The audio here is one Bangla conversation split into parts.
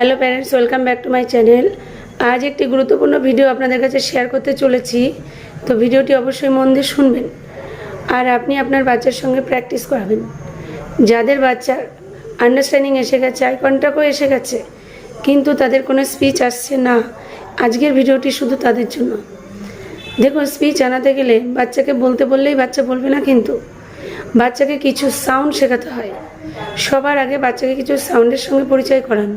Hello parents welcome back to my channel আজ একটি গুরুত্বপূর্ণ ভিডিও আপনাদের কাছে শেয়ার করতে চলেছি। তো ভিডিওটি অবশ্যই মন দিয়ে শুনবেন আর আপনি আপনার বাচ্চার সঙ্গে প্র্যাকটিস করাবেন। যাদের বাচ্চার আন্ডারস্ট্যান্ডিং এসে গেছে আই কন্ট্যাক্টও এসে গেছে, কিন্তু তাদের কোনো স্পিচ আসছে না। আজকের ভিডিওটি শুধু তাদের জন্য। দেখুন স্পিচ আনাতে গেলে বাচ্চাকে বলতে বললেই বাচ্চা বলবে না কিন্তু। বাচ্চাকে কিছু সাউন্ড শেখাতে হয়। সবার আগে বাচ্চাকে কিছু সাউন্ডের সঙ্গে পরিচয় করান।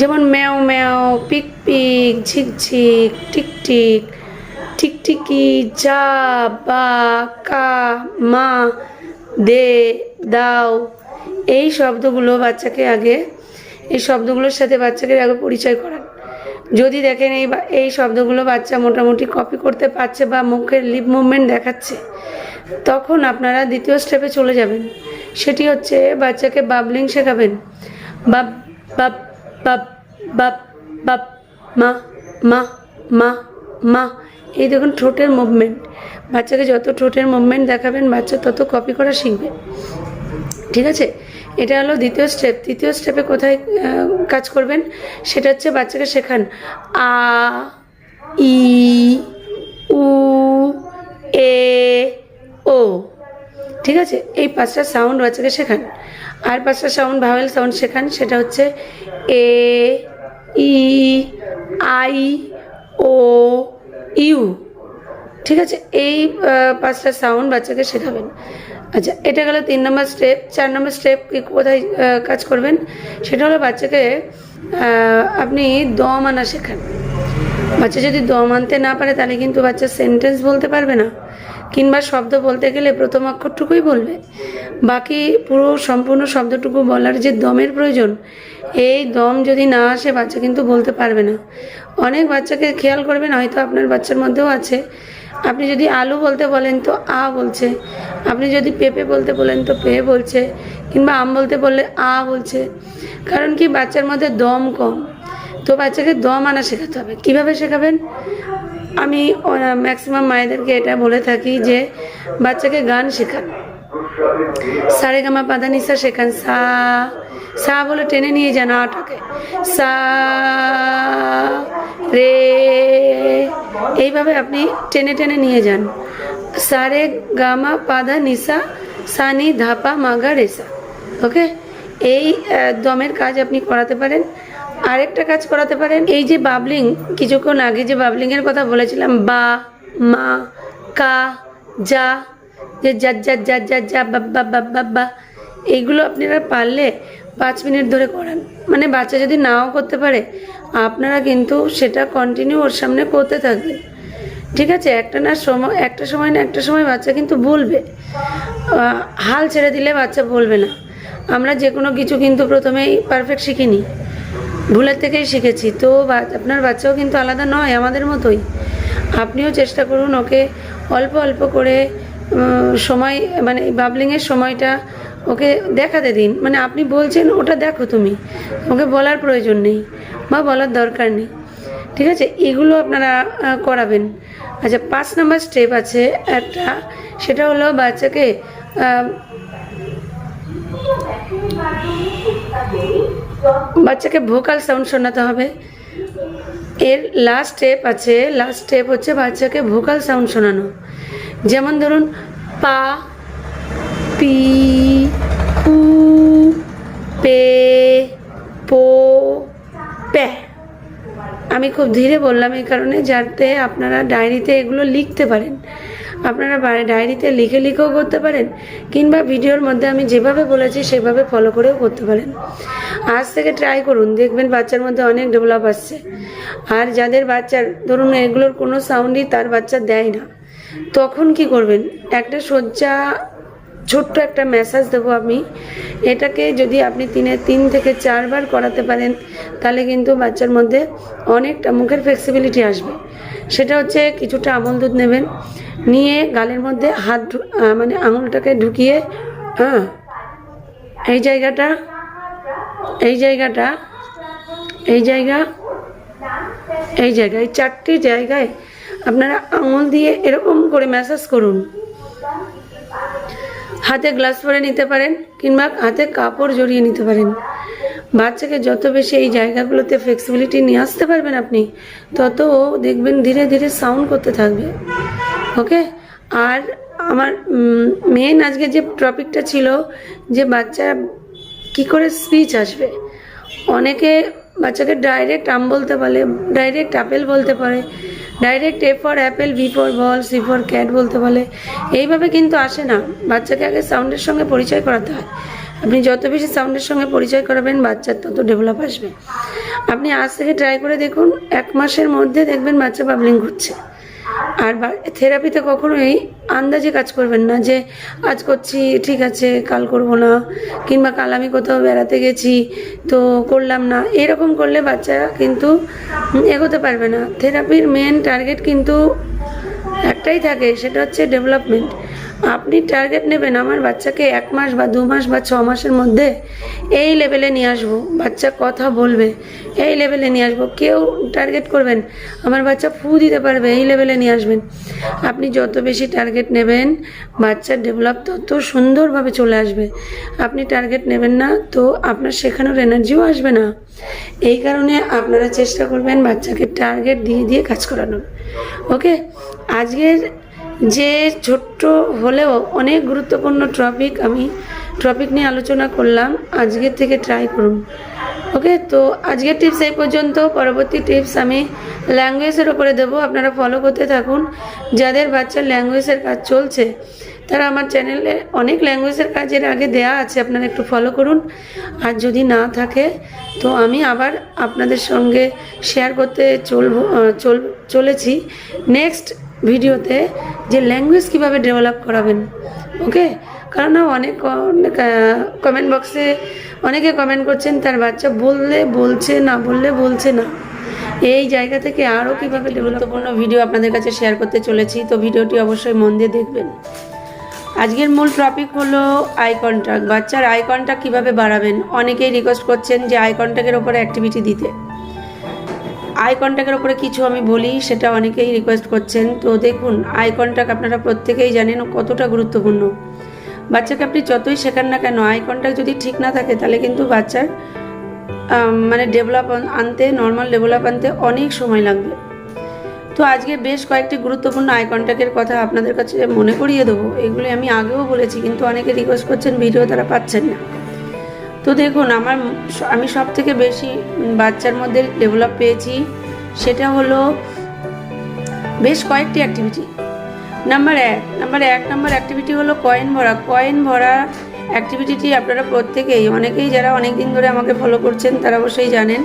যেমন ম্যাও ম্যাও, পিক পিক ঝিকঝিক টিকটিক টিকটিকি যা, বা, কা, মা, দে, দাও। এই শব্দগুলো বাচ্চাকে আগে, এই শব্দগুলোর সাথে বাচ্চাকে আগে পরিচয় করান। যদি দেখেন এই এই শব্দগুলো বাচ্চা মোটামুটি কপি করতে পারছে বা মুখের লিপ মুভমেন্ট দেখাচ্ছে, তখন আপনারা দ্বিতীয় স্টেপে চলে যাবেন। সেটি হচ্ছে বাচ্চাকে বাবলিং শেখাবেন। বাপ বাপ বাপ বাপ বাপ মা মা মা মা। এই দেখুন ঠোঁটের মুভমেন্ট বাচ্চাকে যত ঠোঁটের মুভমেন্ট দেখাবেন, বাচ্চা তত কপি করা শিখবে। ঠিক আছে? এটা হলো দ্বিতীয় স্টেপ তৃতীয় স্টেপে কোথায় কাজ করবেন? সেটা হচ্ছে বাচ্চাকে শেখান। আ, ই, উ, এ, ও। ঠিক আছে? এই পাঁচটা সাউন্ড বাচ্চাকে শেখান। আর পাঁচটা সাউন্ড ভাওয়েল সাউন্ড শেখান, সেটা হচ্ছে এ, ই, আই, ও, ইউ। ঠিক আছে? এই পাঁচটা সাউন্ড বাচ্চাকে শেখাবেন। আচ্ছা এটা গেল তিন নম্বর স্টেপ চার নম্বর স্টেপ কোথায় কাজ করবেন? সেটা হলো বাচ্চাকে আপনি দম আনা শেখান। বাচ্চা যদি দম আনতে না পারে, তাহলে কিন্তু বাচ্চা সেন্টেন্স বলতে পারবে না। কিংবা শব্দ বলতে গেলে প্রথম অক্ষরটুকুই বলবে। বাকি পুরো সম্পূর্ণ শব্দটুকু বলার যে দমের প্রয়োজন, এই দম যদি না আসে বাচ্চা কিন্তু বলতে পারবে না। অনেক বাচ্চাকে খেয়াল করবেন, হয়তো আপনার বাচ্চার মধ্যেও আছে। আপনি যদি আলু বলতে বলেন তো আ বলছে। আপনি যদি পেঁপে বলতে বলেন তো পে বলছে, কিংবা আম বলতে বললে আ বলছে। কারণ কি, বাচ্চার মধ্যে দম কম। তো বাচ্চাকে দম আনা শেখাতে হবে। কীভাবে শেখাবেন? আমি ম্যাক্সিমাম মায়েদেরকে এটা বলে থাকি যে বাচ্চাকে গান শেখান। সারে গামা পাদা নিসা শেখান। সা সা বলে টেনে নিয়ে যান আটাকে। সা, রে, এইভাবে আপনি টেনে টেনে নিয়ে যান। সারে গামা পাদা নিসা সানি ধাপা মাগা রেসা। ওকে? এই দমের কাজ আপনি করাতে পারেন। আরেকটা কাজ করাতে পারেন। এই যে বাবলিং, কিছুক্ষণ আগে যে বাবলিংয়ের কথা বলেছিলাম, বা, মা, কা, যা, যে যা যা যা যা যা বাব্বা বাব্বা বা এইগুলো আপনারা পারলে পাঁচ মিনিট ধরে করান। মানে বাচ্চা যদি নাও করতে পারে, আপনারা কিন্তু সেটা কন্টিনিউ ওর সামনে করতে থাকবেন। ঠিক আছে? একটা না সময় একটা সময় না একটা সময় বাচ্চা কিন্তু বলবে। হাল ছেড়ে দিলে বাচ্চা বলবে না। আমরা যে কোনো কিছু কিন্তু প্রথমেই পারফেক্ট শিখিনি ভুলের থেকেই শিখেছি। তো আপনার বাচ্চাও কিন্তু আলাদা নয়, আমাদের মতোই। আপনিও চেষ্টা করুন ওকে অল্প অল্প করে সময় মানে বাবলিংয়ের সময়টা ওকে দেখাতে দিন। মানে আপনি বলছেন, ওটা দেখো তুমি। ওকে বলার প্রয়োজন নেই বা বলার দরকার নেই। ঠিক আছে? এগুলো আপনারা করাবেন। আচ্ছা পাঁচ নাম্বার স্টেপ আছে একটা, সেটা হলো বাচ্চাকে বাচ্চাকে ভোকাল সাউন্ড শোনাতে হবে। এর লাস্ট স্টেপ আছে লাস্ট স্টেপ হচ্ছে বাচ্চাকে ভোকাল সাউন্ড শোনানো। যেমন ধরুন, পা, পি, পু, পে, পো প্যা আমি খুব ধীরে বললাম এই কারণে যাতে আপনারা ডায়েরিতে এগুলো লিখতে পারেন। আপনারা ডায়েরিতে লিখে লিখেও করতে পারেন, কিংবা ভিডিওর মধ্যে আমি যেভাবে বলেছি সেভাবে ফলো করেও করতে পারেন। আজ থেকে ট্রাই করুন, দেখবেন বাচ্চার মধ্যে অনেক ডেভেলপ আসছে। আর যাদের বাচ্চার, ধরুন এগুলোর কোনো সাউন্ডই তার বাচ্চা দেয় না, তখন কি করবেন? একটা শয্যা, ছোট্ট একটা মেসেজ দেবো আমি। এটাকে যদি আপনি তিনে, তিন থেকে চারবার করাতে পারেন, তাহলে কিন্তু বাচ্চার মধ্যে অনেকটা মুখের ফ্লেক্সিবিলিটি আসবে। সেটা হচ্ছে কিছুটা আমল দুধ নেবেন, নিয়ে গালের মধ্যে হাত মানে আঙুলটাকে ঢুকিয়ে হ্যাঁ এই জায়গাটা এই জায়গাটা, এই জায়গা, এই জায়গায়, এই চারটি জায়গায় আপনারা আঙুল দিয়ে এরকম করে ম্যাসাজ করুন। হাতে গ্লাস পরে নিতে পারেন কিংবা হাতে কাপড় জড়িয়ে নিতে পারেন। বাচ্চাকে যত বেশি এই জায়গাগুলোতে ফ্লেক্সিবিলিটি নিয়ে আসতে পারবেন আপনি, তত ও দেখবেন ধীরে ধীরে সাউন্ড করতে থাকবে। ওকে? আর আমার মেন আজকে যে টপিকটা ছিল যে বাচ্চা কি করে স্পিচ আসবে? অনেকে বাচ্চাকে ডাইরেক্ট আম বলতে পারে ডাইরেক্ট আপেল বলতে পারে direct A for apple B for ball C for cat বলতে বলে এইভাবে কিন্তু আসে না। বাচ্চাকে আগে সাউন্ডের সঙ্গে পরিচয় করাতে হয়। আপনি যত বেশি সাউন্ডের সঙ্গে পরিচয় করাবেন বাচ্চার তত ডেভেলপ আসবে। আপনি আজ থেকে ট্রাই করে দেখুন, এক মাসের মধ্যে দেখবেন বাচ্চা বাবলিং করছে আর থেরাপিতে কখনোই আন্দাজে কাজ করবেন না যে, আজ করছি, ঠিক আছে, কাল করব না। কিংবা, কাল আমি কোথাও বেড়াতে গেছি, তো করলাম না। এরকম করলে বাচ্চা কিন্তু এগোতে পারবে না। থেরাপির মেন টার্গেট কিন্তু একটাই থাকে, সেটা হচ্ছে ডেভেলপমেন্ট আপনি টার্গেট নেবেন আমার বাচ্চাকে এক মাস বা দু মাস বা ছ মাসের মধ্যে এই লেভেলে নিয়ে আসব। বাচ্চা কথা বলবে, এই লেভেলে নিয়ে আসব। কেউ টার্গেট করবেন, আমার বাচ্চা ফু দিতে পারবে, এই লেভেলে নিয়ে আসবেন। আপনি যত বেশি টার্গেট নেবেন বাচ্চার ডেভেলপ তত সুন্দরভাবে চলে আসবে। আপনি টার্গেট নেবেন না, তো আপনার শেখানোর এনার্জিও আসবে না। এই কারণে আপনারা চেষ্টা করবেন বাচ্চাকে টার্গেট দিয়ে দিয়ে কাজ করানোর। ওকে আজকের যে ছোট্ট হলেও অনেক গুরুত্বপূর্ণ টপিক আমি টপিক নিয়ে আলোচনা করলাম আজকের থেকে ট্রাই করুন। ওকে তো আজকের টিপস এই পর্যন্ত। পরবর্তী টিপস আমি ল্যাঙ্গুয়েজের ওপরে দেবো। আপনারা ফলো করতে থাকুন। যাদের বাচ্চার ল্যাঙ্গুয়েজের কাজ চলছে, তারা আমার চ্যানেলে অনেক ল্যাঙ্গুয়েজের কাজের আগে দেয়া আছে, আপনারা একটু ফলো করুন। আর যদি না থাকে, তো আমি আবার আপনাদের সঙ্গে শেয়ার করতে চলবো চলেছি। নেক্সট ভিডিওতে যে ল্যাঙ্গুয়েজ কীভাবে ডেভেলপ করাবেন ওকে কারণ অনেক অনেক কমেন্ট বক্সে অনেকে কমেন্ট করছেন, তার বাচ্চা বললে বলছে না, বললে বলছে না। এই জায়গা থেকে আরও কীভাবে গুরুত্বপূর্ণ ভিডিও আপনাদের কাছে শেয়ার করতে চলেছি, তো ভিডিওটি অবশ্যই মন দিয়ে দেখবেন। আজকের মূল টপিক হলো আই কন্ট্যাক্ট বাচ্চার আই কন্ট্যাক্ট কীভাবে বাড়াবেন? অনেকেই রিকোয়েস্ট করছেন যে আই কন্ট্যাক্টের ওপরে অ্যাক্টিভিটি দিতে। আই কন্ট্যাক্টের ওপরে কিছু আমি বলি, সেটা অনেকেই রিকোয়েস্ট করছেন। তো দেখুন আই কন্ট্যাক্ট আপনারা প্রত্যেকেই জানেন কতটা গুরুত্বপূর্ণ। বাচ্চাকে আপনি যতই শেখান না কেন আই কন্ট্যাক্ট যদি ঠিক না থাকে, তাহলে কিন্তু বাচ্চার মানে ডেভেলপ আনতে নর্মাল ডেভেলপ আনতে অনেক সময় লাগবে। তো আজকে বেশ কয়েকটি গুরুত্বপূর্ণ আই কন্ট্যাক্টের কথা আপনাদের কাছে মনে করিয়ে দেবো। এগুলি আমি আগেও বলেছি, কিন্তু অনেকে রিকোয়েস্ট করছেন ভিডিও তারা পাচ্ছেন না। তো দেখুন, আমার আমি সব থেকে বেশি বাচ্চার মধ্যে ডেভেলপ পেয়েছি সেটা হলো বেশ কয়েকটি অ্যাক্টিভিটি নাম্বার এক নাম্বার এক নাম্বার অ্যাক্টিভিটি হলো কয়েন ভরা। কয়েন ভরা অ্যাক্টিভিটিটি আপনারা প্রত্যেকেই, অনেকেই যারা অনেক দিন ধরে আমাকে ফলো করছেন, তারা অবশ্যই জানেন।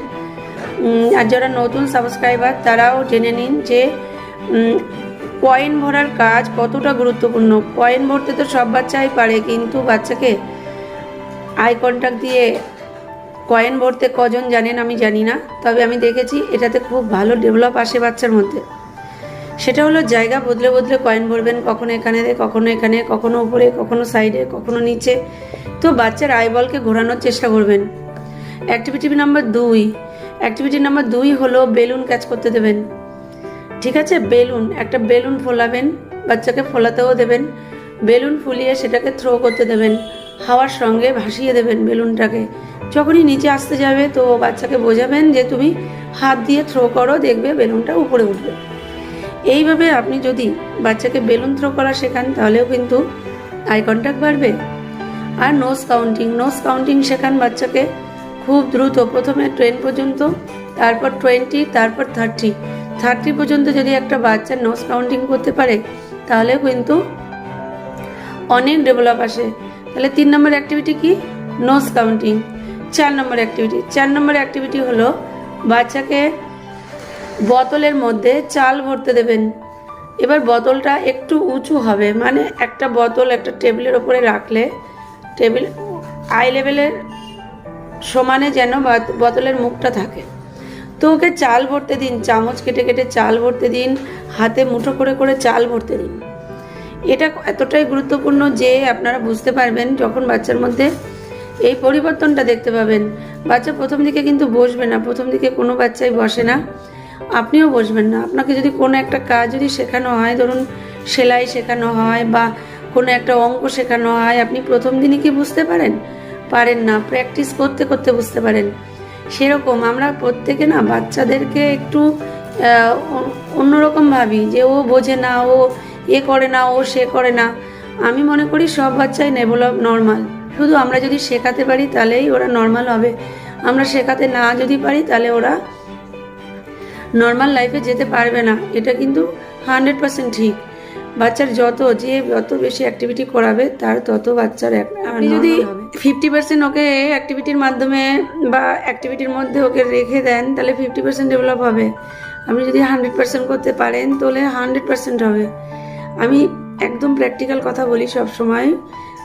আর যারা নতুন সাবস্ক্রাইবার তারাও জেনে নিন যে কয়েন ভরার কাজ কতটা গুরুত্বপূর্ণ। কয়েন ভরতে তো সব বাচ্চাই পারে, কিন্তু বাচ্চাকে আই কন্ট্যাক্ট দিয়ে কয়েন ভরতে কজন জানেন আমি জানি না, তবে আমি দেখেছি এটাতে খুব ভালো ডেভেলপ আসে বাচ্চার মধ্যে। সেটা হলো জায়গা বদলে বদলে কয়েন ভরবেন, কখনো এখানে কখনো এখানে, কখনো উপরে, কখনো সাইডে, কখনো নিচে। তো বাচ্চার আইবলকে ঘোরানোর চেষ্টা করবেন। অ্যাক্টিভিটি নাম্বার দুই। অ্যাক্টিভিটি নাম্বার দুই হলো বেলুন ক্যাচ করতে দেবেন। ঠিক আছে, বেলুন, একটা বেলুন ফোলাবেন, বাচ্চাকে ফোলাতেও দেবেন। বেলুন ফুলিয়ে সেটাকে থ্রো করতে দেবেন। হাওয়ার সঙ্গে ভাসিয়ে দেবেন বেলুনটাকে। যখনই নিচে আসতে যাবে তো বাচ্চাকে বোঝাবেন যে তুমি হাত দিয়ে থ্রো করো, দেখবে বেলুনটা উপরে উঠবে। এইভাবে আপনি যদি বাচ্চাকে বেলুন থ্রো করা শেখান, তাহলেও কিন্তু আই কন্ট্যাক্ট বাড়বে। আর নোজ কাউন্টিং নোজ কাউন্টিং শেখান বাচ্চাকে খুব দ্রুত। প্রথমে টেন পর্যন্ত, তারপর টোয়েন্টি তারপর থার্টি থার্টি পর্যন্ত যদি একটা বাচ্চা নোজ কাউন্টিং করতে পারে, তাহলেও কিন্তু অনেক ডেভেলপ আসে। তাহলে তিন নম্বর অ্যাক্টিভিটি কি? নোজ কাউন্টিং চার নম্বর অ্যাক্টিভিটি চার নম্বর অ্যাক্টিভিটি হলো বাচ্চাকে বোতলের মধ্যে চাল ভরতে দেবেন। এবার বোতলটা একটু উঁচু হবে মানে একটা বোতল একটা টেবিলের ওপরে রাখলে টেবিল আই লেভেলের সমানে যেন বাত- বোতলের মুখটা থাকে। তো ওকে চাল ভরতে দিন, চামচ কেটে কেটে চাল ভরতে দিন, হাতে মুঠো করে করে চাল ভরতে দিন। এটা এতটাই গুরুত্বপূর্ণ যে আপনারা বুঝতে পারবেন যখন বাচ্চার মধ্যে এই পরিবর্তনটা দেখতে পাবেন। বাচ্চা প্রথম দিকে কিন্তু বসবে না, প্রথম দিকে কোনো বাচ্চাই বসে না। আপনিও বসবেন না। আপনাকে যদি কোনো একটা কাজ যদি শেখানো হয়, ধরুন সেলাই শেখানো হয় বা কোনো একটা অঙ্ক শেখানো হয়, আপনি প্রথম দিনই কি বুঝতে পারেন? পারেন না। প্র্যাকটিস করতে করতে বুঝতে পারেন। সেরকম আমরা প্রত্যেকে না বাচ্চাদেরকে একটু অন্যরকম ভাবি যে ও বোঝে না, ও এ করে না ও সে করে না। আমি মনে করি সব বাচ্চাই ডেভেলপ নর্মাল শুধু আমরা যদি শেখাতে পারি তাহলেই ওরা নর্মাল হবে। আমরা শেখাতে না যদি পারি তাহলে ওরা নর্মাল লাইফে যেতে পারবে না। এটা কিন্তু হান্ড্রেড পার্সেন্ট ঠিক। বাচ্চার যত যে যত বেশি অ্যাক্টিভিটি করাবে তার তত বাচ্চার আপনি যদি ফিফটি পার্সেন্ট ওকে অ্যাক্টিভিটির মাধ্যমে বা অ্যাক্টিভিটির মধ্যে ওকে রেখে দেন তাহলে ফিফটি পার্সেন্ট ডেভেলপ হবে। আপনি যদি হান্ড্রেড পার্সেন্ট করতে পারেন তাহলে হান্ড্রেড পার্সেন্ট হবে। আমি একদম প্র্যাকটিক্যাল কথা বলি সব সময়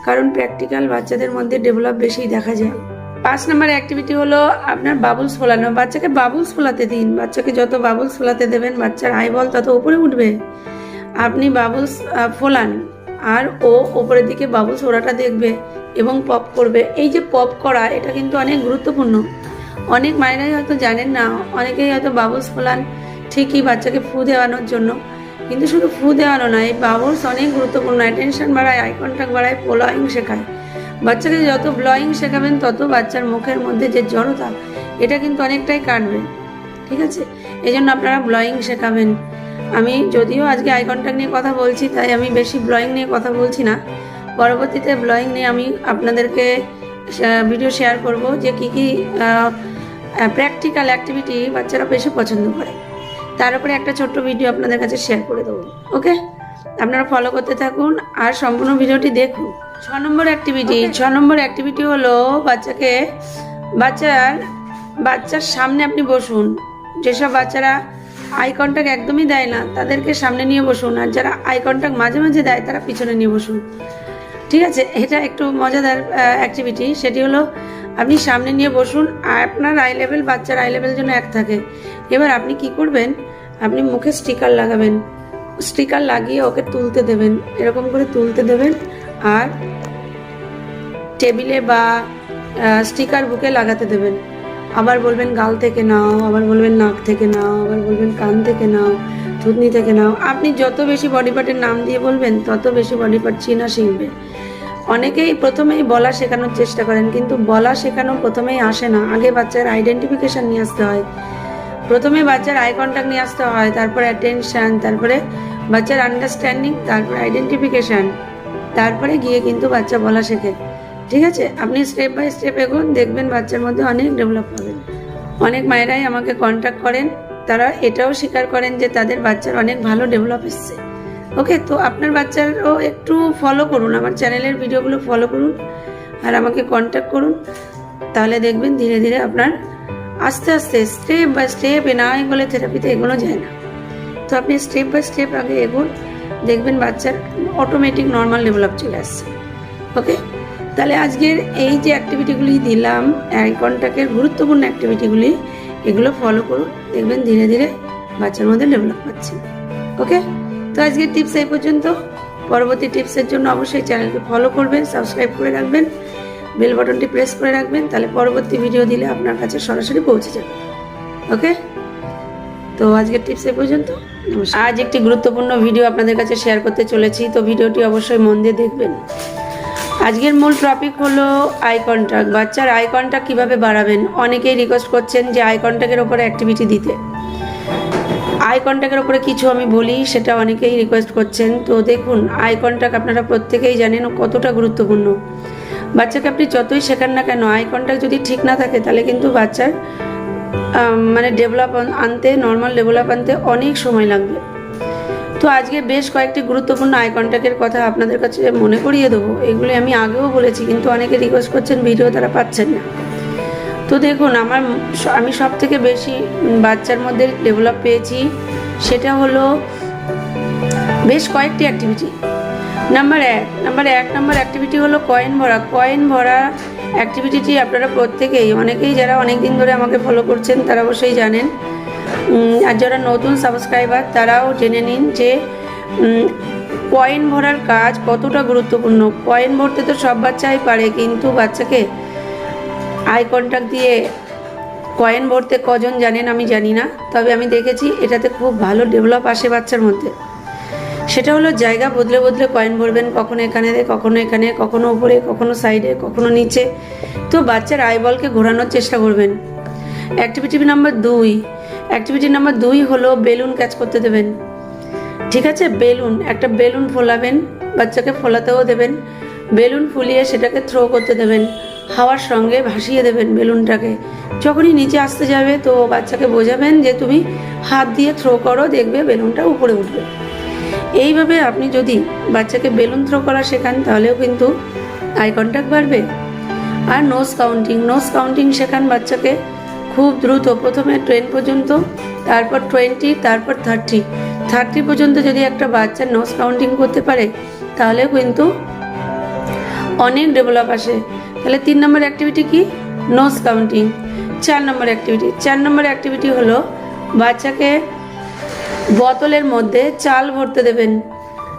কারণ প্র্যাকটিক্যাল বাচ্চাদের মধ্যে ডেভেলপ বেশি দেখা যায়। পাঁচ নম্বর অ্যাক্টিভিটি হলো আপনার বাবুলস ফোলানো। বাচ্চাকে বাবুলস ফোলাতে দিন। বাচ্চাকে যত বাবুলস ফোলাতে দেবেন, বাচ্চার আইবল তত উপরে উঠবে। আপনি বাবুলস ফোলান, আর ও ওপরের দিকে বাবুলস ওড়াটা দেখবে এবং পপ করবে। এই যে পপ করা, এটা কিন্তু অনেক গুরুত্বপূর্ণ। অনেক মায়েরাই হয়তো জানেন না, অনেকেই হয়তো বাবুলস ফোলান ঠিকই বাচ্চাকে ফু দেওয়ানোর জন্য। কিন্তু শুধু ফু দেওয়ানো না এই বাবুলস অনেক গুরুত্বপূর্ণ। অ্যাটেনশন বাড়ায় আই কন্ট্যাক্ট বাড়ায় ব্লয়িং শেখায়। বাচ্চাকে যত ব্লয়িং শেখাবেন, তত বাচ্চার মুখের মধ্যে যে জড়তা, এটা কিন্তু অনেকটাই কাটবে। ঠিক আছে? এই জন্য আপনারা ব্লয়িং শেখাবেন। আমি যদিও আজকে আই কন্ট্যাক্ট নিয়ে কথা বলছি, তাই আমি বেশি ব্লয়িং নিয়ে কথা বলছি না। পরবর্তীতে ব্লয়িং নিয়ে আমি আপনাদেরকে ভিডিও শেয়ার করব যে কী কী প্র্যাকটিক্যাল অ্যাক্টিভিটি বাচ্চারা বেশি পছন্দ করে। তার উপরে একটা ছোট্ট ভিডিও আপনাদের কাছে শেয়ার করে দেবো ওকে আপনারা ফলো করতে থাকুন আর সম্পূর্ণ ভিডিওটি দেখুন। ছ নম্বর অ্যাক্টিভিটি ছ নম্বর অ্যাক্টিভিটি হলো বাচ্চাকে বাচ্চার বাচ্চার সামনে আপনি বসুন। যেসব বাচ্চারা আই কন্ট্যাক্ট একদমই দেয় না তাদেরকে সামনে নিয়ে বসুন। আর যারা আই কন্ট্যাক্ট মাঝে মাঝে দেয় তারা পিছনে নিয়ে বসুন। ঠিক আছে? এটা একটু মজাদার অ্যাক্টিভিটি সেটি হলো আপনি সামনে নিয়ে বসুন আর আপনার আই লেভেল বাচ্চার আই লেভেল যেন এক থাকে। এবার আপনি কি করবেন? আপনি মুখে স্টিকার লাগাবেন। স্টিকার লাগিয়ে ওকে তুলতে দেবেন। এরকম করে তুলতে দেবেন। আর টেবিলে বা স্টিকার বুকে লাগাতে দেবেন। আবার বলবেন গাল থেকে নাও, আবার বলবেন নাক থেকে নাও, আবার বলবেন কান থেকে নাও থুতনি থেকে নাও। আপনি যত বেশি বডি পার্টের নাম দিয়ে বলবেন, তত বেশি বডি পার্ট চেনা শিখবে। অনেকেই প্রথমেই বলা শেখানোর চেষ্টা করেন, কিন্তু বলা শেখানো প্রথমেই আসে না। আগে বাচ্চার আইডেন্টিফিকেশন নিয়ে আসতে হয়। প্রথমে বাচ্চার আই কন্ট্যাক্ট নিয়ে আসতে হয়, তারপরে অ্যাটেনশন তারপরে বাচ্চার আন্ডারস্ট্যান্ডিং তারপরে আইডেন্টিফিকেশন তারপরে গিয়ে কিন্তু বাচ্চা বলা শেখে। ঠিক আছে? আপনি স্টেপ বাই স্টেপ এগোন, দেখবেন বাচ্চার মধ্যে অনেক ডেভেলপ হবে। অনেক মায়েরাই আমাকে কন্ট্যাক্ট করেন, তারা এটাও স্বীকার করেন যে তাদের বাচ্চার অনেক ভালো ডেভেলপ এসছে। ওকে তো আপনার বাচ্চারও একটু ফলো করুন, আমার চ্যানেলের ভিডিওগুলো ফলো করুন, আর আমাকে কন্ট্যাক্ট করুন, তাহলে দেখবেন ধীরে ধীরে আপনার আস্তে আস্তে স্টেপ বাই স্টেপ এ না এগোলে থেরাপিতে এগোনো যায় না। তো আপনি স্টেপ বাই স্টেপ আগে এগোন, দেখবেন বাচ্চার অটোমেটিক নর্মাল ডেভেলপ চলে আসছে। ওকে তাহলে আজকের এই যে অ্যাক্টিভিটিগুলি দিলাম আই কন্ট্যাক্টের গুরুত্বপূর্ণ অ্যাক্টিভিটিগুলি এগুলো ফলো করুন, দেখবেন ধীরে ধীরে বাচ্চার মধ্যে ডেভেলপ পাচ্ছে। ওকে তো আজকের টিপস এই পর্যন্ত। পরবর্তী টিপসের জন্য অবশ্যই চ্যানেলকে ফলো করবেন সাবস্ক্রাইব করে রাখবেন। বেল বাটনটি প্রেস করে রাখবেন তাহলে পরবর্তী ভিডিও দিলে আপনার কাছে সরাসরি পৌঁছে যাবে। ওকে? তো আজকের টিপস এই পর্যন্ত আজ একটি গুরুত্বপূর্ণ ভিডিও আপনাদের কাছে শেয়ার করতে চলেছি তো ভিডিওটি অবশ্যই মন দিয়ে দেখবেন। আজকের মূল টপিক হলো আই কন্ট্যাক্ট বাচ্চার আই কন্ট্যাক্ট কীভাবে বাড়াবেন? অনেকেই রিকোয়েস্ট করছেন যে আই কন্ট্যাক্টের ওপরে অ্যাক্টিভিটি দিতে। আই কন্ট্যাক্টের ওপরে কিছু আমি বলি সেটা অনেকেই রিকোয়েস্ট করছেন। তো দেখুন আই কন্ট্যাক্ট আপনারা প্রত্যেকেই জানেন ও কতটা গুরুত্বপূর্ণ। বাচ্চাকে আপনি যতই শেখান না কেন আই কন্ট্যাক্ট যদি ঠিক না থাকে, তাহলে কিন্তু বাচ্চার মানে ডেভেলপ আনতে নর্মাল ডেভেলপ আনতে অনেক সময় লাগবে। তো আজকে বেশ কয়েকটি গুরুত্বপূর্ণ আই কন্ট্যাক্টের কথা আপনাদের কাছে মনে করিয়ে দেবো। এগুলি আমি আগেও বলেছি, কিন্তু অনেকে রিকোয়েস্ট করছেন ভিডিও তারা পাচ্ছেন না। তো দেখুন, আমার আমি সব থেকে বেশি বাচ্চার মধ্যে ডেভেলপ পেয়েছি, সেটা হলো বেশ কয়েকটি অ্যাক্টিভিটি নাম্বার এক. নাম্বার এক নাম্বার অ্যাক্টিভিটি হলো কয়েন ভরা। কয়েন ভরা অ্যাক্টিভিটিটি আপনারা প্রত্যেকেই, অনেকেই যারা অনেক দিন ধরে আমাকে ফলো করছেন, তারা অবশ্যই জানেন। আর যারা নতুন সাবস্ক্রাইবার তারাও জেনে নিন যে কয়েন ভরার কাজ কতটা গুরুত্বপূর্ণ। কয়েন ভরতে তো সব বাচ্চাই পারে, কিন্তু বাচ্চাকে আই কন্ট্যাক্ট দিয়ে কয়েন ভরতে কজন জানেন আমি জানি না। তবে আমি দেখেছি, এটাতে খুব ভালো ডেভেলপ আসে বাচ্চার মধ্যে। সেটা হলো জায়গা বদলে বদলে কয়েন ভরবেন, কখনো এখানে কখনো এখানে, কখনো উপরে, কখনো সাইডে কখনো নিচে। তো বাচ্চার আইবলকে ঘোরানোর চেষ্টা করবেন। অ্যাক্টিভিটি নাম্বার দুই। অ্যাক্টিভিটি নাম্বার দুই হলো বেলুন ক্যাচ করতে দেবেন। ঠিক আছে? বেলুন, একটা বেলুন ফোলাবেন, বাচ্চাকে ফোলাতেও দেবেন। বেলুন ফুলিয়ে সেটাকে থ্রো করতে দেবেন। হাওয়ার সঙ্গে ভাসিয়ে দেবেন বেলুনটাকে। যখনই নিচে আসতে যাবে তো বাচ্চাকে বোঝাবেন যে তুমি হাত দিয়ে থ্রো করো, দেখবে বেলুনটা উপরে উঠবে। এইভাবে আপনি যদি বাচ্চাকে বেলুন থ্রো করা শেখান, তাহলেও কিন্তু আই কন্ট্যাক্ট বাড়বে। আর নোজ কাউন্টিং নোজ কাউন্টিং শেখান বাচ্চাকে খুব দ্রুত। প্রথমে টেন পর্যন্ত, তারপর টোয়েন্টি তারপর থার্টি থার্টি পর্যন্ত যদি একটা বাচ্চা নোজ কাউন্টিং করতে পারে তাহলে কিন্তু অনেক ডেভেলপ আসে। তাহলে তিন নম্বর অ্যাক্টিভিটি কি? নোজ কাউন্টিং চার নম্বর অ্যাক্টিভিটি চার নম্বর অ্যাক্টিভিটি হলো বাচ্চাকে বোতলের মধ্যে চাল ভরতে দেবেন।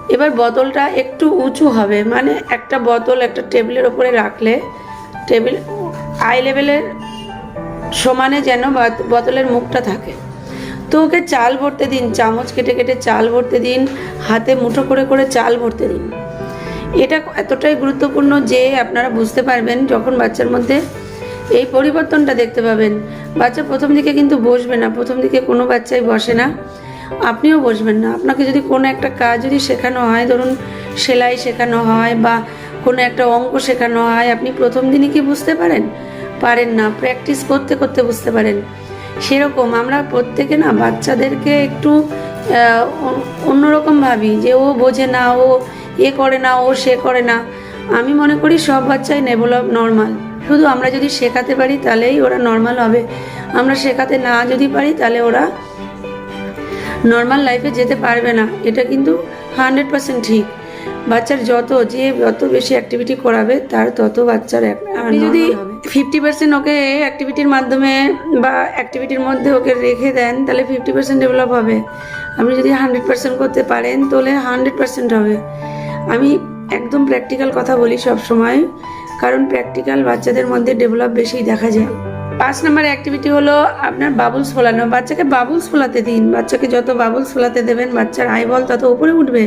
এবার বোতলটা একটু উঁচু হবে মানে একটা বোতল একটা টেবিলের ওপরে রাখলে টেবিল আই লেভেলের সমানে যেন বাত- বোতলের মুখটা থাকে। তো ওকে চাল ভরতে দিন, চামচ কেটে কেটে চাল ভরতে দিন, হাতে মুঠো করে করে চাল ভরতে দিন। এটা এতটাই গুরুত্বপূর্ণ যে আপনারা বুঝতে পারবেন যখন বাচ্চার মধ্যে এই পরিবর্তনটা দেখতে পাবেন। বাচ্চা প্রথম দিকে কিন্তু বসবে না, প্রথম দিকে কোনো বাচ্চাই বসে না। আপনিও বসবেন না। আপনাকে যদি কোনো একটা কাজ যদি শেখানো হয়, ধরুন সেলাই শেখানো হয় বা কোনো একটা অঙ্ক শেখানো হয়, আপনি প্রথম দিনই কি বুঝতে পারেন? পারেন না প্র্যাকটিস করতে করতে বুঝতে পারেন। সেরকম আমরা প্রত্যেকে না বাচ্চাদেরকে একটু অন্যরকম ভাবি যে ও বোঝে না, ও এ করে না, ও সে করে না। আমি মনে করি সব বাচ্চাই ডেভেলপ নর্মাল। শুধু আমরা যদি শেখাতে পারি তাহলেই ওরা নর্মাল হবে। আমরা শেখাতে না যদি পারি তাহলে ওরা নর্মাল লাইফে যেতে পারবে না। এটা কিন্তু হান্ড্রেড পার্সেন্ট ঠিক। বাচ্চার যত যে যত বেশি অ্যাক্টিভিটি করাবে তার তত বাচ্চার আপনি যদি ফিফটি পার্সেন্ট ওকে অ্যাক্টিভিটির মাধ্যমে বা অ্যাক্টিভিটির মধ্যে ওকে রেখে দেন তাহলে ফিফটি পার্সেন্ট ডেভেলপ হবে। আপনি যদি হান্ড্রেড পার্সেন্ট করতে পারেন তাহলে হান্ড্রেড পার্সেন্ট হবে। আমি একদম প্র্যাকটিক্যাল কথা বলি সব সময় কারণ প্র্যাকটিক্যাল বাচ্চাদের মধ্যে ডেভেলপ বেশি দেখা যায়। পাঁচ নম্বর অ্যাক্টিভিটি হলো আপনার বাবুলস ফোলানো। বাচ্চাকে বাবুলস ফোলাতে দিন। বাচ্চাকে যত বাবুলস ফোলাতে দেবেন, বাচ্চার আইবল তত উপরে উঠবে।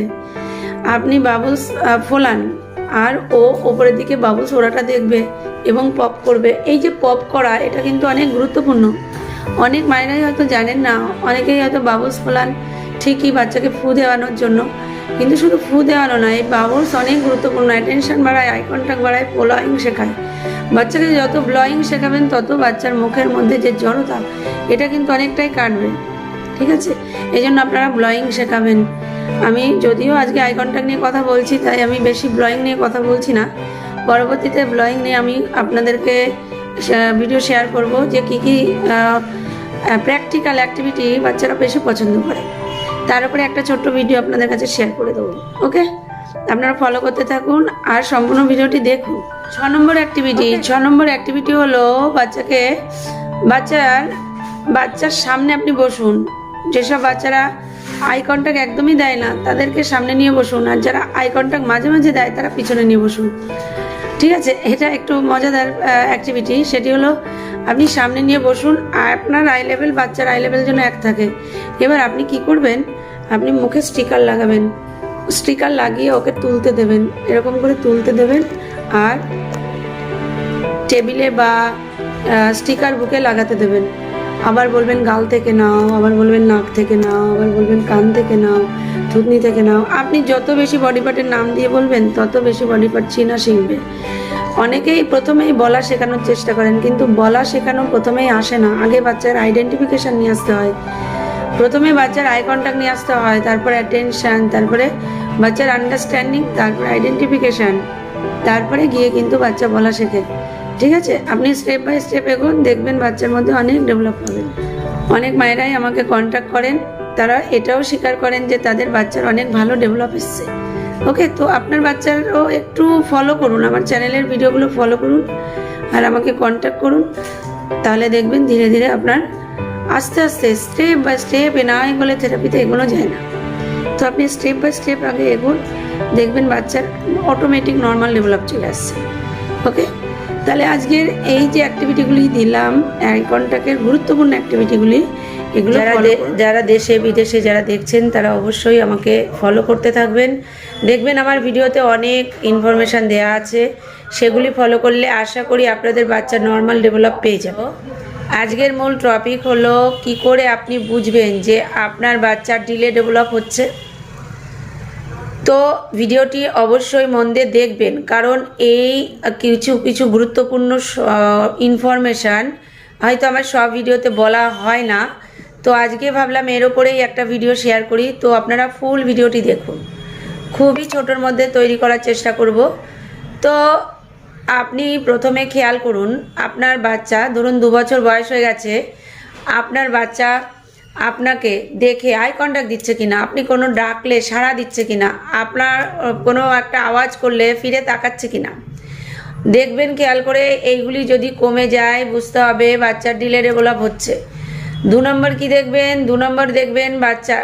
আপনি বাবুলস ফোলান। আর ও ওপরের দিকে বাবুলস ওড়াটা দেখবে এবং পপ করবে। এই যে পপ করা, এটা কিন্তু অনেক গুরুত্বপূর্ণ। অনেক মায়েরাই হয়তো জানেন না, অনেকেই হয়তো বাবুলস ফোলান ঠিকই বাচ্চাকে ফু দেওয়ানোর জন্য। কিন্তু শুধু ফু দেওয়ানো না এই বাবুলস অনেক গুরুত্বপূর্ণ। অ্যাটেনশন বাড়ায় আই কন্ট্যাক্ট বাড়ায় পোলাইং শেখায়। বাচ্চাকে যত ব্লয়িং শেখাবেন, তত বাচ্চার মুখের মধ্যে যে জড়তা, এটা কিন্তু অনেকটাই কাটবে। ঠিক আছে? এই জন্য আপনারা ব্লয়িং শেখাবেন। আমি যদিও আজকে আই কন্ট্যাক্ট নিয়ে কথা বলছি, তাই আমি বেশি ব্লয়িং নিয়ে কথা বলছি না। পরবর্তীতে ব্লয়িং নিয়ে আমি আপনাদেরকে ভিডিও শেয়ার করব যে কী কী প্র্যাকটিক্যাল অ্যাক্টিভিটি বাচ্চারা বেশি পছন্দ করে। তার উপরে একটা ছোট্ট ভিডিও আপনাদের কাছে শেয়ার করে দেবো। ওকে আপনারা ফলো করতে থাকুন আর সম্পূর্ণ ভিডিওটি দেখুন। ছ নম্বর অ্যাক্টিভিটি ছ নম্বর অ্যাক্টিভিটি হলো বাচ্চাকে বাচ্চার বাচ্চার সামনে আপনি বসুন। যেসব বাচ্চারা আই কন্ট্যাক্ট একদমই দেয় না তাদেরকে সামনে নিয়ে বসুন। আর যারা আই কন্ট্যাক্ট মাঝে মাঝে দেয় তারা পিছনে নিয়ে বসুন। ঠিক আছে এটা একটু মজাদার অ্যাক্টিভিটি সেটি হলো আপনি সামনে নিয়ে বসুন আর আপনার আই লেভেল বাচ্চার আই লেভেল যেন এক থাকে। এবার আপনি কি করবেন? আপনি মুখে স্টিকার লাগাবেন। স্টিকার লাগিয়ে ওকে তুলতে দেবেন, এরকম করে তুলতে দেবেন, আর টেবিলে বা স্টিকার বুকে লাগাতে দেবেন। আবার বলবেন গাল থেকে নাও, আবার বলবেন নাক থেকে নাও, আবার বলবেন কান থেকে নাও, থুতনি থেকে নাও। আপনি যত বেশি বডি পার্টের নাম দিয়ে বলবেন, তত বেশি বডি পার্ট চিনা শিখবে। অনেকেই প্রথমেই বলা শেখানোর চেষ্টা করেন, কিন্তু বলা শেখানো প্রথমেই আসে না। আগে বাচ্চার আইডেন্টিফিকেশন নিয়ে আসতে হয়। প্রথমে বাচ্চার আই কন্ট্যাক্ট নিয়ে আসতে হয়, তারপরে অ্যাটেনশন তারপরে বাচ্চার আন্ডারস্ট্যান্ডিং তারপরে আইডেন্টিফিকেশন তারপরে গিয়ে কিন্তু বাচ্চা বলা শেখে। ঠিক আছে? আপনি স্টেপ বাই স্টেপ এগোন, দেখবেন বাচ্চার মধ্যে অনেক ডেভেলপ হবে। অনেক মায়েরাই আমাকে কন্ট্যাক্ট করেন, তারা এটাও স্বীকার করেন যে তাদের বাচ্চার অনেক ভালো ডেভেলপ এসছে। ওকে, তো আপনার বাচ্চারও একটু ফলো করুন, আমার চ্যানেলের ভিডিওগুলো ফলো করুন, আর আমাকে কন্ট্যাক্ট করুন, তাহলে দেখবেন ধীরে ধীরে আপনার আস্তে আস্তে স্টেপ বাই স্টেপ না এগোলে থেরাপিতে এগোনো যায় না। তো আপনি স্টেপ বাই স্টেপ আগে এগোন দেখবেন বাচ্চার অটোমেটিক নর্মাল ডেভেলপ চলে আসছে। ওকে তাহলে আজকের এই যে অ্যাক্টিভিটিগুলি দিলাম কন্ট্যাক্টের গুরুত্বপূর্ণ অ্যাক্টিভিটিগুলি এগুলো। যারা দেশে বিদেশে যারা দেখছেন তারা অবশ্যই আমাকে ফলো করতে থাকবেন। দেখবেন আমার ভিডিওতে অনেক ইনফরমেশান দেওয়া আছে। সেগুলি ফলো করলে আশা করি আপনাদের বাচ্চা নর্মাল ডেভেলপ পেয়ে যাব। আজকের মূল টপিক হলো কি করে আপনি বুঝবেন যে আপনার বাচ্চার ডিলে ডেভেলপ হচ্ছে। তো ভিডিওটি অবশ্যই মন দিয়ে দেখবেন, কারণ এই কিছু কিছু গুরুত্বপূর্ণ ইনফরমেশান হয়তো আমার সব ভিডিওতে বলা হয় না। তো আজকে ভাবলাম এর ওপরেই একটা ভিডিও শেয়ার করি। তো আপনারা ফুল ভিডিওটি দেখুন। খুবই ছোটোর মধ্যে তৈরি করার চেষ্টা করব। তো আপনি প্রথমে খেয়াল করুন, আপনার বাচ্চা, ধরুন দু বছর বয়স হয়ে গেছে, আপনার বাচ্চা আপনাকে দেখে আই কন্ট্যাক্ট দিচ্ছে কিনা, আপনি কোনো ডাকলে সাড়া দিচ্ছে কিনা, আপনার কোনো একটা আওয়াজ করলে ফিরে তাকাচ্ছে কিনা। দেখবেন খেয়াল করে এইগুলি যদি কমে যায়, বুঝতে হবে বাচ্চার ডিলে ডেভেলপ হচ্ছে। দু নম্বর কি দেখবেন? দু নম্বর দেখবেন বাচ্চা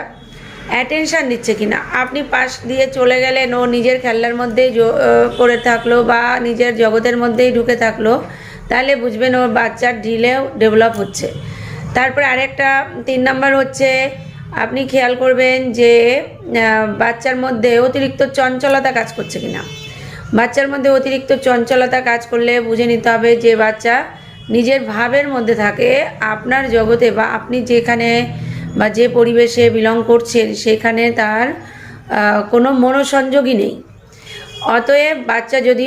অ্যাটেনশান দিচ্ছে কিনা? আপনি পাশ দিয়ে চলে গেলেন, ও নিজের খেলার মধ্যেই পড়ে থাকল বা নিজের জগতের মধ্যেই ঢুকে থাকল, তাহলে বুঝবেন ওর বাচ্চার ডিলেও ডেভেলপ হচ্ছে। তারপরে আরেকটা, তিন নম্বর হচ্ছে, আপনি খেয়াল করবেন যে বাচ্চার মধ্যে অতিরিক্ত চঞ্চলতা কাজ করছে কিনা। বাচ্চার মধ্যে অতিরিক্ত চঞ্চলতা কাজ করলে বুঝে নিতে হবে যে বাচ্চা নিজের ভাবের মধ্যে থাকে, আপনার জগতে বা আপনি যেখানে বা যে পরিবেশে বিলং করছেন সেখানে তার কোনো মনোসংযোগই নেই। অতএব বাচ্চা যদি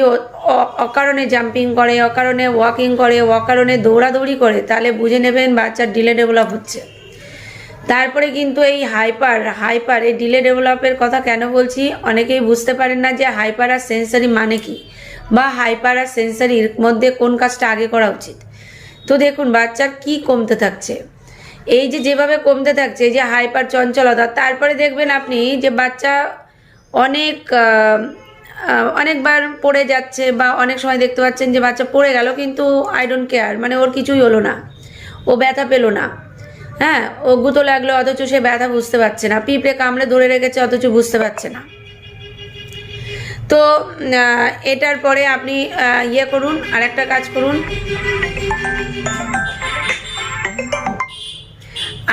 অকারণে জাম্পিং করে, অকারণে ওয়াকিং করে, অকারণে দৌড়াদৌড়ি করে, তাহলে বুঝে নেবেন বাচ্চার ডিলে ডেভেলপ হচ্ছে। তারপরে কিন্তু এই হাইপার হাইপার এই ডিলে ডেভেলপের কথা কেন বলছি? অনেকেই বুঝতে পারেন না যে হাইপার আর সেন্সারি মানে কি, বা হাইপার আর সেন্সারির মধ্যে কোন কাজটা আগে করা উচিত। তো দেখুন বাচ্চার কি কমতে থাকছে। এই যে যেভাবে কমতে থাকছে, এই যে হাইপার চঞ্চলতা, তারপরে দেখবেন আপনি যে বাচ্চা অনেক অনেকবার পড়ে যাচ্ছে বা অনেক সময় দেখতে পাচ্ছেন যে বাচ্চা পড়ে গেল কিন্তু আই ডোন্ট কেয়ার মানে ওর কিছুই হলো না, ও ব্যথা পেল না। হ্যাঁ ও গুঁতো লাগল, অথচ সে ব্যথা বুঝতে পারছে না, পিঁপড়ে কামড়ে ধরে রেখেছে, অথচ বুঝতে পারছে না। তো এটার পরে আপনি ইয়ে করুন আর একটা কাজ করুন।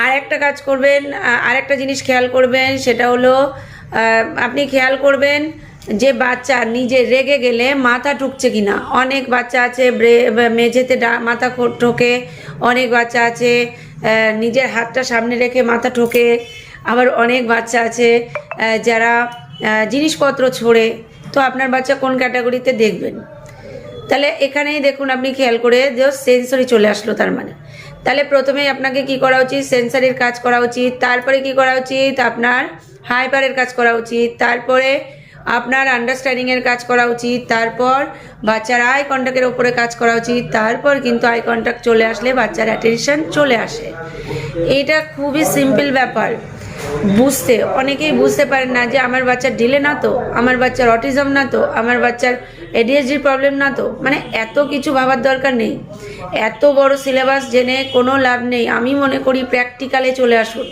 আর একটা কাজ করবেন আর একটা জিনিস খেয়াল করবেন, সেটা হলো আপনি খেয়াল করবেন যে বাচ্চা নিজে রেগে গেলে মাথা ঠুকছে কিনা। অনেক বাচ্চা আছে মেঝেতে মাথা ঠোকে, অনেক বাচ্চা আছে নিজের হাতটা সামনে রেখে মাথা ঠোকে, আবার অনেক বাচ্চা আছে যারা জিনিসপত্র ছোড়ে। তো আপনার বাচ্চা কোন ক্যাটাগরিতে দেখবেন? তাহলে এখানেই দেখুন আপনি খেয়াল করে যে সেন্সরি চলে আসলো তার মানে। তাহলে প্রথমেই আপনাকে কি করা উচিত? সেন্সারের কাজ করা উচিত। তারপরে কি করা উচিত? আপনার হাইপারের কাজ করা উচিত। তারপরে আপনার আন্ডারস্ট্যান্ডিংয়ের কাজ করা উচিত। তারপর বাচ্চার আই কন্ট্যাক্টের ওপরে কাজ করা উচিত। তারপর কিন্তু আই কন্ট্যাক্ট চলে আসলে বাচ্চার অ্যাটেনশন চলে আসে। এটা খুবই সিম্পল ব্যাপার। বুঝতে, অনেকেই বুঝতে পারেন না যে আমার বাচ্চার ডিলে না তো, আমার বাচ্চার অটিজম না তো, আমার বাচ্চার এডিএসডির প্রবলেম না তো। মানে এত কিছু ভাবার দরকার নেই। এত বড় সিলেবাস জেনে কোনো লাভ নেই। আমি মনে করি প্র্যাকটিক্যালে চলে আসুন।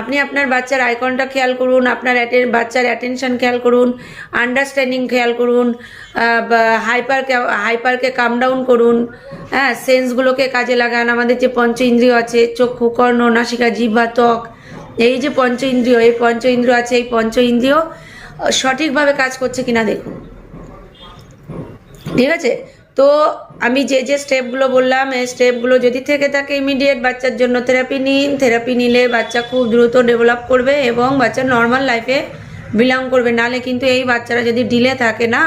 আপনি আপনার বাচ্চার আইকনটা খেয়াল করুন, আপনার বাচ্চার অ্যাটেনশন খেয়াল করুন আন্ডারস্ট্যান্ডিং খেয়াল করুন হাইপারকে হাইপারকে কাম ডাউন করুন হ্যাঁ সেন্সগুলোকে কাজে লাগান। আমাদের যে পঞ্চ ইন্দ্রিয় আছে, চক্ষু, কর্ণ, নাসিকা, জিহ্বা, ত্বক এই যে পঞ্চ ইন্দ্রিয় এই পঞ্চ ইন্দ্রিয় আছে, এই পঞ্চ ইন্দ্রিয় সঠিকভাবে কাজ করছে কিনা দেখুন। ঠিক আছে? তো আমি যে যে স্টেপগুলো বললাম, এই স্টেপগুলো যদি থেকে থাকে ইমিডিয়েট বাচ্চার জন্য থেরাপি নিন। থেরাপি নিলে বাচ্চা খুব দ্রুত ডেভেলপ করবে এবং বাচ্চা নর্মাল লাইফে বিলং করবে। নালে কিন্তু এই বাচ্চারা যদি ডিলে থাকে না,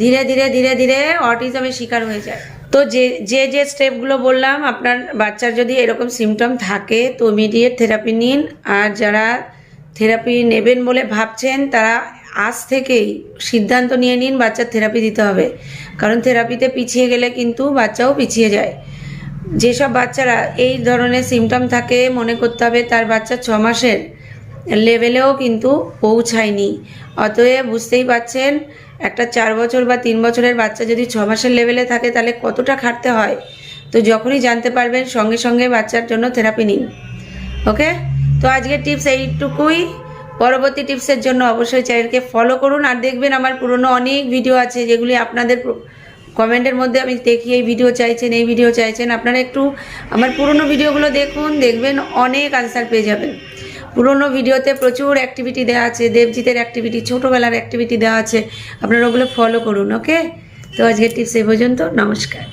ধীরে ধীরে ধীরে ধীরে অটিজমের শিকার হয়ে যায়। তো যে যে যে স্টেপগুলো বললাম, আপনার বাচ্চার যদি এরকম সিমটম থাকে, তো ইমিডিয়েট থেরাপি নিন। আর যারা থেরাপি নেবেন বলে ভাবছেন, তারা আজ থেকেই সিদ্ধান্ত নিয়ে নিন বাচ্চার থেরাপি দিতে হবে। কারণ থেরাপিতে পিছিয়ে গেলে কিন্তু বাচ্চাও পিছিয়ে যায়। যেসব বাচ্চারা এই ধরনের সিমটম থাকে, মনে করতে হবে তার বাচ্চা ছ মাসের লেভেলেও কিন্তু পৌঁছায়নি। অতএব বুঝতেই পাচ্ছেন একটা চার বছর বা তিন বছরের বাচ্চা যদি ছ মাসের লেভেলে থাকে, তাহলে কতটা খাটতে হয়? তো যখনই জানতে পারবেন, সঙ্গে সঙ্গে বাচ্চার জন্য থেরাপি নিন। ওকে তো আজকের টিপস এইটুকুই। পরবর্তী টিপসের জন্য অবশ্যই চ্যানেলকে ফলো করুন আর দেখবেন আমার পুরনো অনেক ভিডিও আছে যেগুলি আপনাদের কমেন্টের মধ্যে আমি দেখি এই ভিডিও চাইছেন, এই ভিডিও চাইছেন। আপনারা একটু আমার পুরনো ভিডিওগুলো দেখুন, দেখবেন অনেক আনসার পেয়ে যাবেন। পুরনো ভিডিওতে প্রচুর অ্যাক্টিভিটি দেওয়া আছে, দেবজিতের অ্যাক্টিভিটি ছোটোবেলার অ্যাক্টিভিটি দেওয়া আছে। আপনারা ওগুলো ফলো করুন ওকে তো আজকের টিপস এই পর্যন্ত, নমস্কার।